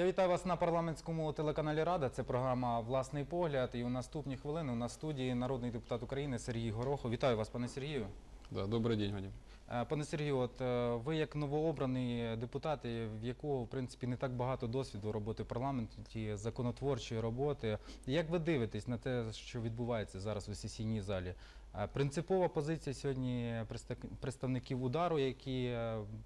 Я вітаю вас на парламентському телеканалі Рада. Це програма Власний погляд. І у наступні хвилини у нас в студії народний депутат України Сергій Горохов. Вітаю вас, пане Сергію. Да, добрый день, Вадим. Е, Пане Сергію, от е, ви як новообраний депутат, в якого в принципі не так багато досвіду роботи в парламенті, законотворчої роботи. Як ви дивитесь на те, що відбувається зараз у сесійній залі? Е, Принципова позиція сьогодні представників удару, які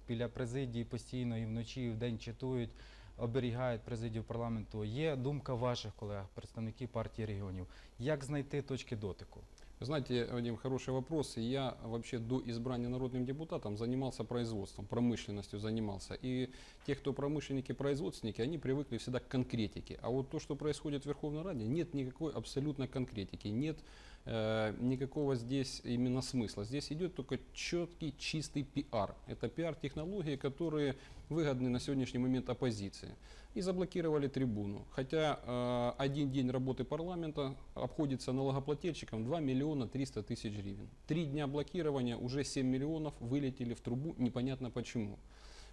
біля президії постійно і вночі, і вдень читують, оберігають президію парламенту. Є думка ваших колег, представників партії регіонів. Як знайти точки дотику? Вы знаете, Вадим, хороший вопрос. Я вообще до избрания народным депутатом занимался производством, промышленностью занимался. И те, кто промышленники, производственники, они привыкли всегда к конкретике. А вот то, что происходит в Верховной Раде, нет никакой абсолютно конкретики, нет э, никакого здесь именно смысла. Здесь идет только четкий, чистый пиар. Это пиар-технологии, которые выгодны на сегодняшний момент оппозиции. И заблокировали трибуну. Хотя э, один день работы парламента обходится налогоплательщикам 2 миллиона 300 тысяч гривен. Три дня блокирования, уже 7 миллионов вылетели в трубу, непонятно почему.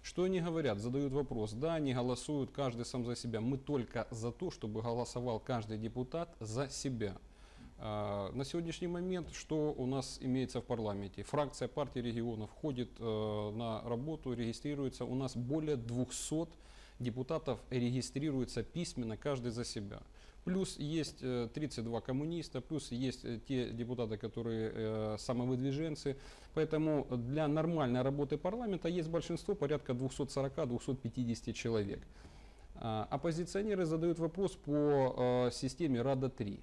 Что они говорят? Задают вопрос. Да, они голосуют каждый сам за себя. Мы только за то, чтобы голосовал каждый депутат за себя. А, На сегодняшний момент, что у нас имеется в парламенте? Фракция партии регионов ходит э, на работу, регистрируется. У нас более 200 депутатов регистрируется письменно, каждый за себя. Плюс есть э, 32 коммуниста, плюс есть э, те депутаты, которые э, самовыдвиженцы. Поэтому для нормальной работы парламента есть большинство, порядка 240-250 человек. А, Оппозиционеры задают вопрос по э, системе Рада-3.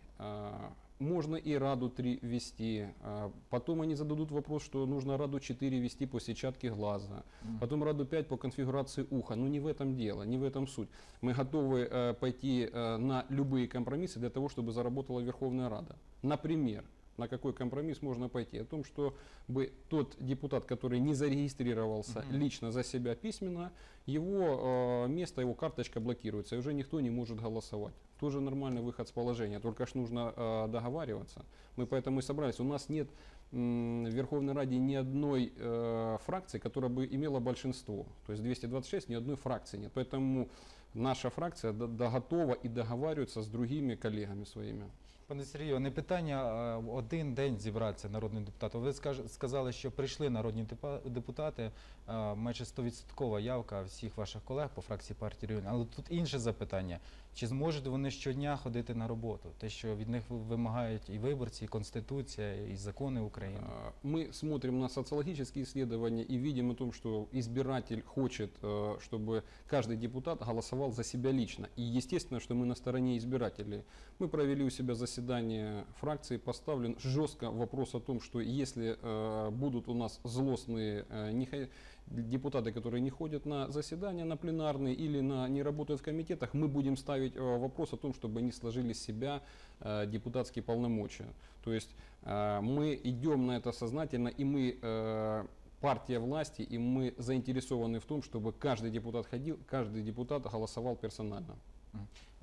Можно и Раду-3 ввести. а, Потом они зададут вопрос, что нужно Раду-4 ввести по сетчатке глаза. Потом Раду-5 по конфигурации уха. Но не в этом дело, не в этом суть. Мы готовы э, пойти э, на любые компромиссы для того, чтобы заработала Верховная Рада. Например, на какой компромисс можно пойти? О том, чтобы тот депутат, который не зарегистрировался Мгм. лично за себя письменно, его э, место, его карточка блокируется, и уже никто не может голосовать. Тоже нормальный выход с положения, только ж нужно э, договариваться. Мы поэтому и собрались. У нас нет в Верховной Раде ни одной э, фракции, которая бы имела большинство. То есть 226 ни одной фракции нет. Поэтому наша фракция до- до- готова и договаривается с другими коллегами своими. Пане Сергію, не питання е, один день зібратися народним депутатом. Ви скаж- сказали, що прийшли народні депа- депутати, е, майже 100% явка всіх ваших колег по фракції партії регіонів. Але тут інше запитання: чи зможуть вони щодня ходити на роботу? Те, що від них вимагають і виборці, і конституція, і закони України. А, Мы смотрим на социологические исследования и видим о том, что избиратель хочет, э, чтобы каждый депутат голосовал за себя лично. И естественно, что мы на стороне избирателей. Мы провели у себя заседание фракции, поставлен жестко вопрос о том, что если э, будут у нас злостные э, не депутаты, которые не ходят на заседания, на пленарные или на, не работают в комитетах, мы будем ставить э, вопрос о том, чтобы они сложили с себя э, депутатские полномочия. То есть э, мы идем на это сознательно, и мы э, партия власти, и мы заинтересованы в том, чтобы каждый депутат ходил, каждый депутат голосовал персонально.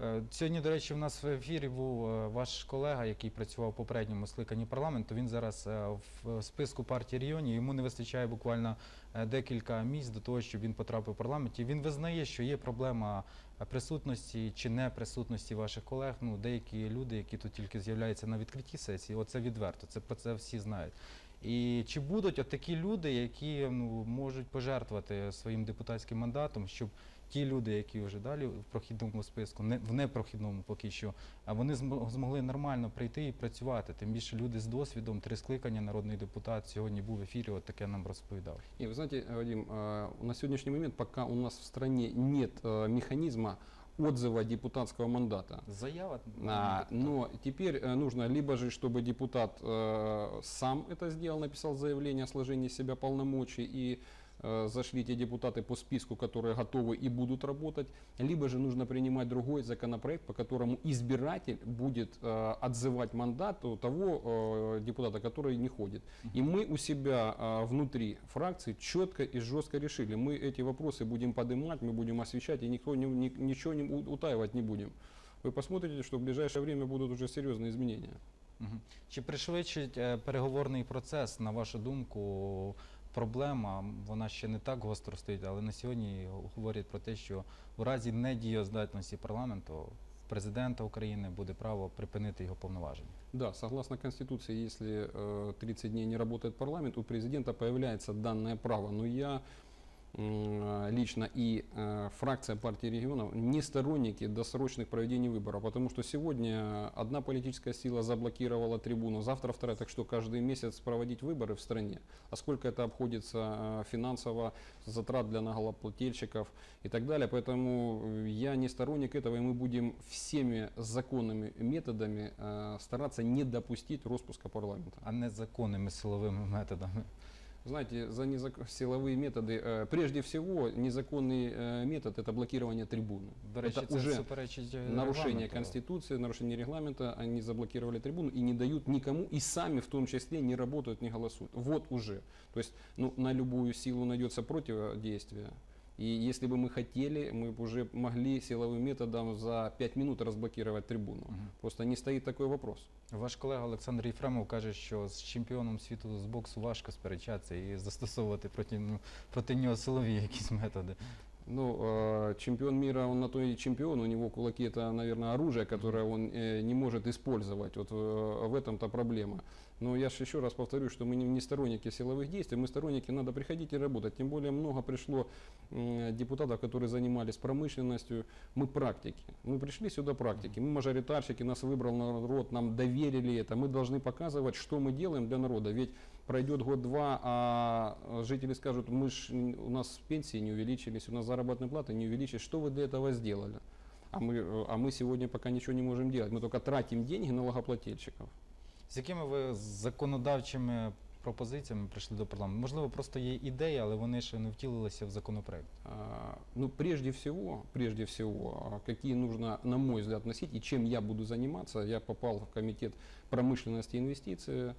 Е, Сьогодні, до речі, у нас в ефірі був е, ваш колега, який працював в попередньому скликанні парламенту. Він зараз е, в списку партії регіонів. Йому не вистачає буквально декілька місць до того, щоб він потрапив в парламент. Він визнає, що є проблема присутності чи не присутності ваших колег. Ну, деякі люди, які тут тільки з'являються на відкритті сесії, оце відверто. Це про це всі знають. І чи будуть от такі люди, які ну, можуть пожертвувати своїм депутатським мандатом, щоб ті люди, які вже далі в прохідному списку, не в непрохідному поки що, а вони змо- змогли нормально прийти і працювати. Тим більше люди з досвідом, три скликання, народний депутат сьогодні був в ефірі, от таке нам розповідав. И вы знаете, Вадим, э, на сегодняшний момент, пока у нас в стране нет э, механизма отзыва депутатского мандата, Заява А, но теперь э, нужно либо же, чтобы депутат э, сам это сделал, написал заявление о сложении себя полномочий и э, зашли те депутаты по списку, которые готовы и будут работать, либо же нужно принимать другой законопроект, по которому избиратель будет э, отзывать мандат у того э, депутата, который не ходит. И мы у себя э, внутри фракции четко и жестко решили, мы эти вопросы будем поднимать, мы будем освещать, и никто ничего не утаивать не будем. Вы посмотрите, что в ближайшее время будут уже серьезные изменения. Чи пришвидшить переговорний процес, на вашу думку, проблема, вона ще не так гостро стоїть, але на сьогодні говорять про те, що у разі недієздатності парламенту президента України буде право припинити його повноваження. Да, согласно Конституции, если э, 30 дней не работает парламент, у президента появляется данное право. Но я лично и э, фракция партии регионов не сторонники досрочных проведений выборов, потому что сегодня одна политическая сила заблокировала трибуну, завтра вторая, так что каждый месяц проводить выборы в стране, а сколько это обходится э, финансово, затрат для налогоплательщиков и так далее, поэтому э, я не сторонник этого, и мы будем всеми законными методами э, стараться не допустить распуска парламента. а не законними силовими методами. Знаете, за незак- силовые методы, э, прежде всего, незаконный э, метод это блокирование трибуны. До это уже нарушение. Конституции, нарушение регламента, они заблокировали трибуну и не дают никому, и сами в том числе не работают, не голосуют. Вот уже. То есть ну, на любую силу найдется противодействие. И если бы мы хотели, мы бы уже могли силовым методом за 5 минут разблокировать трибуну. Мгм. Просто не стоит такой вопрос. Ваш колега Олександр Єфремов каже, що з чемпіоном світу з боксу важко сперечатися і застосовувати проти, ну, проти нього силові якісь методи. Ну, э, чемпион мира, он на то и чемпион, у него кулаки это, наверное, оружие, которое он э, не может использовать. Вот э, в этом-то проблема. Но я же еще раз повторю, что мы не, сторонники силовых действий, мы сторонники, надо приходить и работать. Тем более много пришло депутатов, которые занимались промышленностью. Мы практики. Мы пришли сюда практики. Мы мажоритарщики, нас выбрал народ, нам доверили это. Мы должны показывать, что мы делаем для народа. Ведь пройдет год-два, а жители скажут, мы ж, н- у нас пенсии не увеличились, у нас заработные платы не увеличились, что вы для этого сделали? А мы, э, а мы сегодня пока ничего не можем делать, мы только тратим деньги налогоплательщиков. З якими ви законодавчими пропозиціями прийшли до парламенту? Можливо, просто є ідеї, але вони ще не втілилися в законопроект. А, Ну, прежде всего, прежде всего, а, какие нужно, на мой взгляд, носить и чем я буду заниматься. Я попал в комитет промышленности и инвестиций, м, э,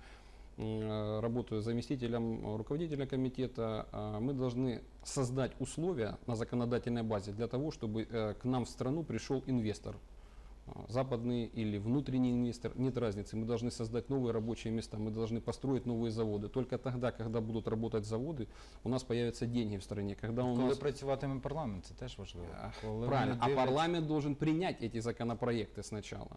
работаю заместителем э, руководителя комитета. А, Мы должны создать условия на законодательной базе для того, чтобы э, к нам в страну пришел инвестор. А, Западный или внутренний инвестор, нет разницы. Мы должны создать новые рабочие места, мы должны построить новые заводы. Только тогда, когда будут работать заводы, у нас появятся деньги в стране. Когда у Коли нас працюватиме парламент, це теж важливо. Коли Правильно. А парламент должен принять эти законопроекты сначала.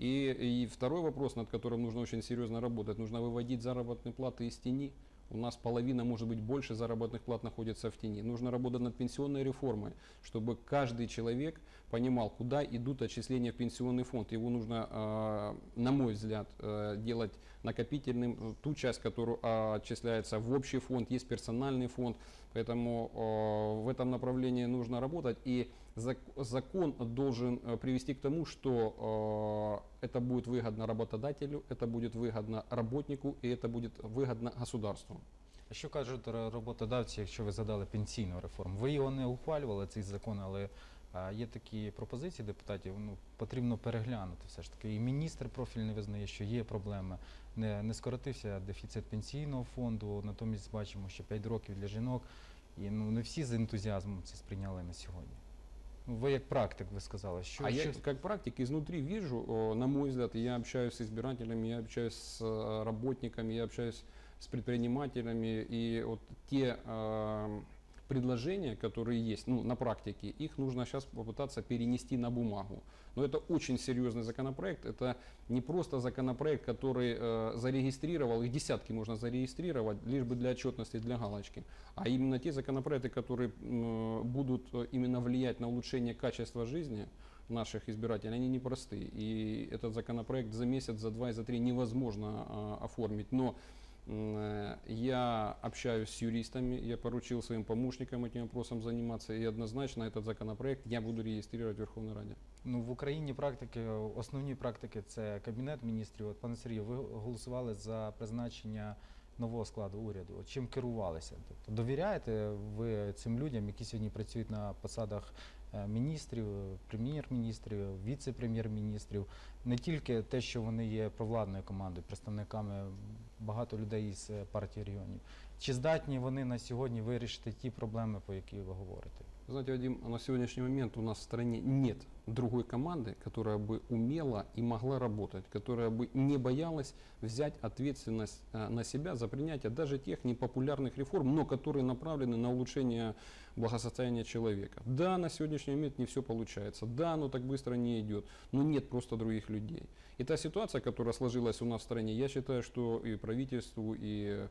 И, и второй вопрос, над которым нужно очень серьезно работать, нужно выводить заработные платы из тени. У нас половина, может быть, больше заработных плат находится в тени. Нужно работать над пенсионной реформой, чтобы каждый человек понимал, куда идут отчисления в пенсионный фонд. Его нужно, э, на мой взгляд, э, делать накопительным. Э, Ту часть, которая отчисляется в общий фонд, есть персональный фонд. Поэтому э, в этом направлении нужно работать. И закон должен э, привести к тому, что э, это будет выгодно работодателю, это будет выгодно работнику и это будет выгодно государству. А що кажуть ро- роботодавці, якщо ви задали пенсійну реформу? Ви його не ухвалювали, цей закон, але а, є такі пропозиції депутатів, ну, потрібно переглянути все ж таки. І міністр профільний визнає, що є проблеми. Не, не скоротився дефіцит пенсійного фонду, натомість бачимо, що 5 років для жінок. І ну, не всі з ентузіазмом це сприйняли на сьогодні. Ну, ви як практик, ви сказали, що, а що я как практик изнутри вижу, э, на мой взгляд, я общаюсь с избирателями, я общаюсь с э, работниками, я общаюсь с предпринимателями, и вот те э, предложения, которые есть ну, на практике, их нужно сейчас попытаться перенести на бумагу. Но это очень серьезный законопроект, это не просто законопроект, который э, зарегистрировал, их десятки можно зарегистрировать, лишь бы для отчетности, для галочки, а именно те законопроекты, которые м, будут э, именно влиять на улучшение качества жизни наших избирателей, они непростые. И этот законопроект за месяц, за два и за три невозможно а, оформить. Но э, я общаюсь с юристами, я поручил своим помощникам этим вопросом заниматься, и однозначно этот законопроект я буду регистрировать в Верховной Раде. Ну, в Україні практики, основні практики це Кабінет міністрів. От, пане Сергію, ви голосували за призначення нового складу уряду. Чим керувалися? Тобто довіряєте ви цим людям, які сьогодні працюють на посадах міністрів, прем'єр-міністрів, віце-прем'єр-міністрів? Не тільки те, що вони є провладною командою, представниками багато людей із е, партії регіонів. Чи здатні вони на сьогодні вирішити ті проблеми, про які ви говорите? Вы знаете, Вадим, на сегодняшний момент у нас в стране нет другой команды, которая бы умела и могла работать, которая бы не боялась взять ответственность э, на себя за принятие даже тех непопулярных реформ, но которые направлены на улучшение благосостояния человека. Да, на сегодняшний момент не все получается, да, оно так быстро не идет, но нет просто других людей. И та ситуация, которая сложилась у нас в стране, я считаю, что и правительству, и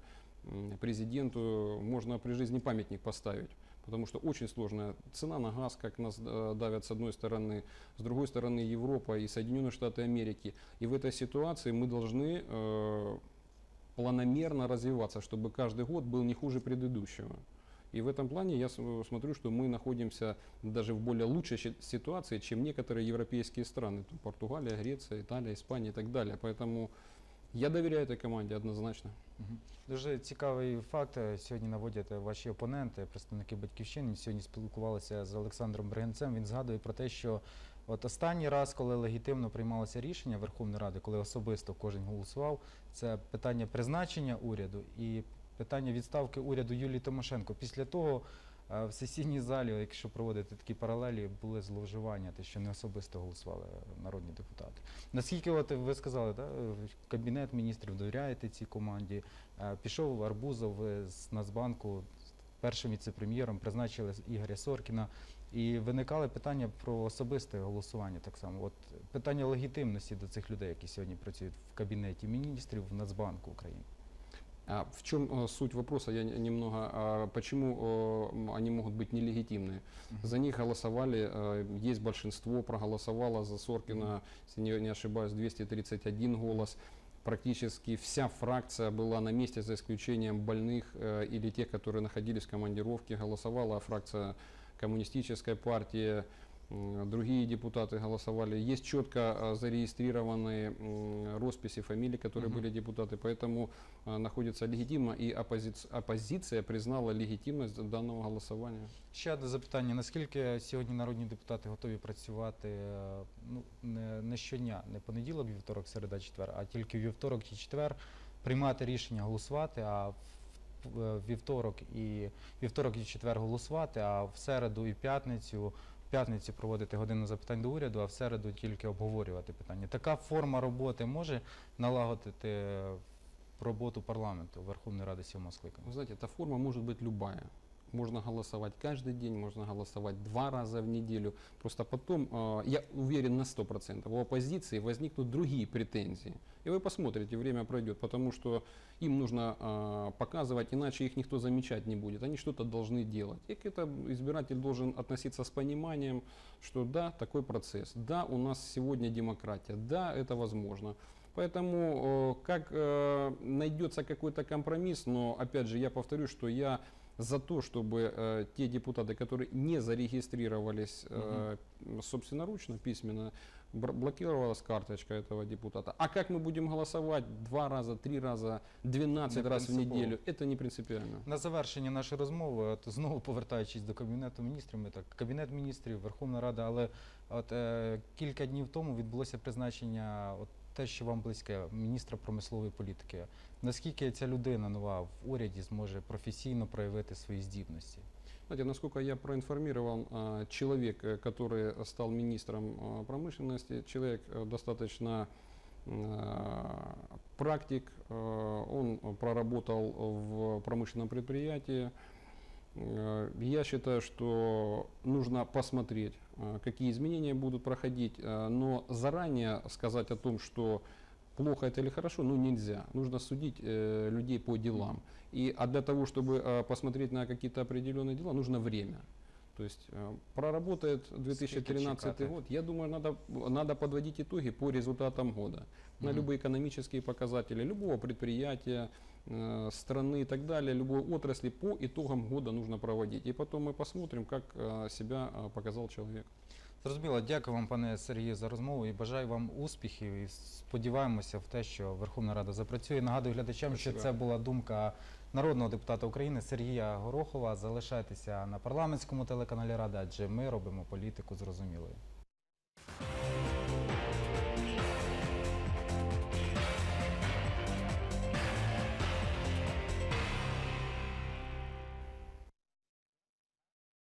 президенту можно при жизни памятник поставить. Потому что очень сложная цена на газ, как нас э, давят с одной стороны, с другой стороны Европа и Соединенные Штаты Америки. И в этой ситуации мы должны э, планомерно развиваться, чтобы каждый год был не хуже предыдущего. И в этом плане я смотрю, что мы находимся даже в более лучшей ситуации, чем некоторые европейские страны. Португалия, Греция, Италия, Испания и так далее. Поэтому я доверяю этой команде однозначно. Дуже цікавий факт е, сьогодні наводять е, ваші опоненти, представники батьківщини. Сьогодні спілкувалися з Олександром Бригенцем. Він згадує про те, що от останній раз, коли легітимно приймалося рішення Верховної Ради, коли особисто кожен голосував, це питання призначення уряду і питання відставки уряду Юлії Тимошенко. Після того в сесійній залі, якщо проводити такі паралелі, були зловживання, те, що не особисто голосували народні депутати. Наскільки от ви сказали, да, кабінет міністрів довіряєте цій команді? Пішов Арбузов з Нацбанку першим віце-прем'єром, призначили Ігоря Соркіна. І виникали питання про особисте голосування так само. От питання легітимності до цих людей, які сьогодні працюють в кабінеті міністрів в Нацбанку України. А в чем э, суть вопроса? Я не- немного. а почему э, они могут быть нелегитимны? За них голосовали, э, есть большинство, проголосовало за Соркина, если не, ошибаюсь, 231 голос. Практически вся фракция была на месте, за исключением больных э, или тех, которые находились в командировке. Голосовала фракция коммунистической партии, другие депутаты голосовали. Есть четко э, зарегистрированные м, росписи фамилий, которые Мгм. были депутаты, поэтому э, находится легитимно, и оппози- оппозиция признала легитимность данного голосования. Ще одне запитання: наскільки сьогодні народні депутати готові працювати е, ну, не, не щодня, не понеділок, вівторок, середа, четвер, а тільки вівторок чи четвер приймати рішення голосувати, а в в- е, вівторок і вівторок і четвер голосувати, а в середу і п'ятницю. В п'ятницю проводити годину запитань до уряду, а в середу тільки обговорювати питання. Така форма роботи може налагодити е, роботу парламенту Верховної Ради сьомого скликання. Вы знаете, эта форма может быть любая. Можно голосовать каждый день, можно голосовать два раза в неделю. Просто потом, э, я уверен на 100%, у оппозиции возникнут другие претензии. И вы посмотрите, время пройдет, потому что им нужно э, показывать, иначе их никто замечать не будет. Они что-то должны делать. И к этому избиратель должен относиться с пониманием, что да, такой процесс, да, у нас сегодня демократия, да, это возможно. Поэтому э, как э, найдется какой-то компромисс, но опять же я повторю, что я за то, чтобы э, те депутаты, которые не зарегистрировались э, собственноручно, письменно, бр- блокировалась карточка этого депутата. А как мы будем голосовать два раза, три раза, 12 Не раз в принципово. неделю, это не принципиально. На завершення нашої розмови, от знову повертаючись до кабінету міністрів, ми так кабінет міністрів, Верховна Рада, але от е, кілька днів тому відбулося призначення, от те, що вам близьке, міністра промислової політики. Наскільки ця людина нова в уряді зможе професійно проявити свої здібності? Знаете, насколько я проинформирован, а, человек, э, который стал министром а, промышленности, человек э, достаточно а, практик, э, он проработал в промышленном предприятии. Э, Я считаю, что нужно посмотреть, э, какие изменения будут проходить, э, но заранее сказать о том, что плохо это или хорошо, ну нельзя. Нужно судить э, людей по делам. И, а для того, чтобы э, посмотреть на какие-то определенные дела, нужно время. То есть э, проработает 2013 чекати? год, я думаю, надо, надо подводить итоги по результатам года. На Мгм. любые экономические показатели любого предприятия, страны и так далее, любой отрасли по итогам года нужно проводить. И потом мы посмотрим, как э, себя э, показал человек. Зрозуміло, дякую вам, пане Сергію, за розмову і бажаю вам успіхів. І сподіваємося в те, що Верховна Рада запрацює. Нагадую глядачам, що Спасибо. це була думка народного депутата України Сергія Горохова. Залишайтеся на парламентському телеканалі Рада, адже ми робимо політику зрозумілою.